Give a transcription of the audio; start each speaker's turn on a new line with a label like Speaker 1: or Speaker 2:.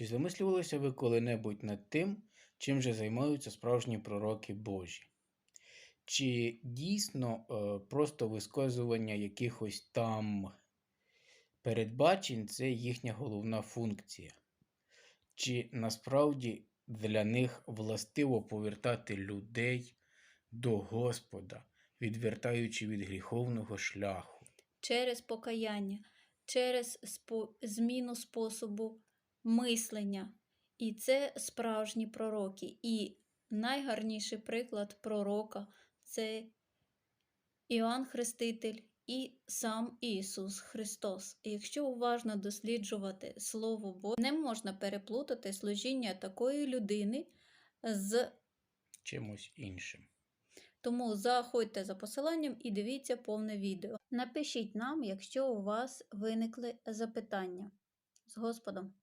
Speaker 1: Чи замислювалися ви коли-небудь над тим, чим же займаються справжні пророки Божі? Чи дійсно е, просто висказування якихось там передбачень це їхня головна функція? Чи насправді для них властиво повертати людей до Господа, відвертаючи від гріховного шляху?
Speaker 2: через покаяння, через спо- зміну способу мислення. І це справжні пророки. І найгарніший приклад пророка це Іоанн Хреститель і сам Ісус Христос. І якщо уважно досліджувати Слово Боже, не можна переплутати служіння такої людини з
Speaker 1: Чимось іншим.
Speaker 2: тому заходьте за посиланням і дивіться повне відео. Напишіть нам, якщо у вас виникли запитання. З Господом!